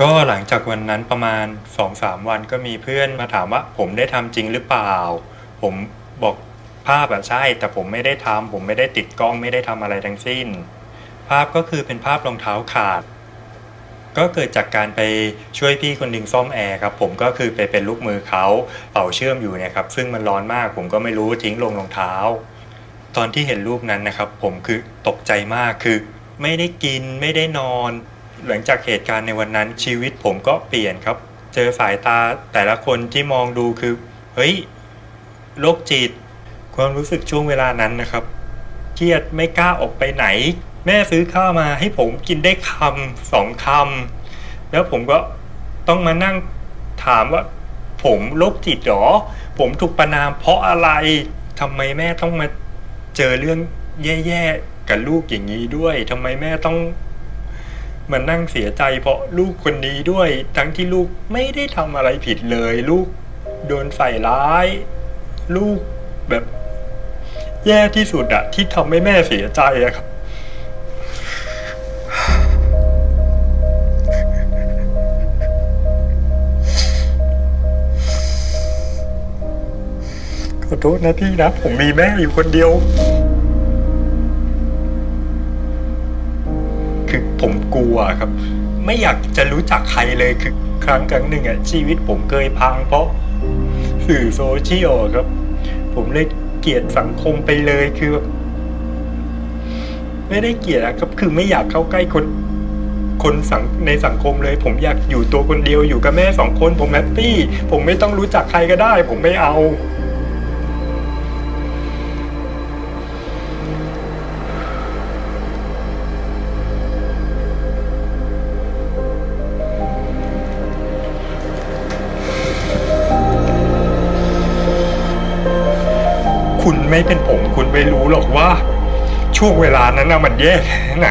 ก็หลังจากวันนั้นประมาณ 2-3 วันก็มีเพื่อนมาถามว่า ผมได้ทำจริงหรือเปล่า ผมบอกภาพอะใช่ แต่ผมไม่ได้ทำผมไม่ได้ติดกล้องไม่ได้ทำอะไรทั้งสิ้น ภาพก็คือเป็นภาพรองเท้าขาด ก็เกิดจากการไปช่วยพี่คนหนึ่งซ่อมแอร์ครับผมก็คือไปเป็นลูกมือเขาเป่าเชื่อมอยู่เนี่ยครับ ซึ่งมันร้อนมาก ผมก็ไม่รู้ทิ้งลงรองเท้า ตอนที่เห็นรูปนั้นนะครับ ผมคือตกใจมากคือ ไม่ได้กินไม่ได้นอน หลังจากเหตุการณ์ในวันนั้นชีวิตผมก็เปลี่ยนครับ เจอสายตาแต่ละคนที่มองดูคือ เฮ้ยโรคจิต ความรู้สึกช่วงเวลานั้นนะครับเครียดไม่กล้าออกไปไหน แม่ซื้อข้าวมาให้ผมกินได้คำสองคำแล้วผมก็ต้องมานั่งถามว่า ผมโรคจิตหรอ ผมถูกประนามเพราะอะไรทำไมแม่ต้องมาเจอเรื่องแย่ๆกับลูกอย่างนี้ด้วยทำไมแม่ต้อง มานั่งเสียใจเพราะลูกคนนี้ด้วย ทั้งที่ลูกไม่ได้ทำอะไรผิดเลย ลูกโดนใส่ร้าย ลูกแบบ แย่ที่สุดอะที่ทำให้แม่เสียใจอะครับขอโทษนะพี่นะ ผมมีแม่อยู่คนเดียว คือผมกลัวครับ ไม่อยากจะรู้จักใครเลยคือครั้งครั้งหนึ่งอะชีวิตผมเคยพังเพราะสื่อโซเชียลครับ ผมเลยเกลียดสังคมไปเลยคือไม่ได้เกลียดอะครับคือไม่อยากเข้าใกล้คนคนสังในสังคมเลย ผมอยากอยู่ตัวคนเดียวอยู่กับแม่สองคน ผมแฮปปี้ ผมไม่ต้องรู้จักใครก็ได้ ผมไม่เอา คุณไม่เป็นผมคุณไม่รู้หรอกว่า ช่วงเวลานั้นนะมันแย่แค่ไหน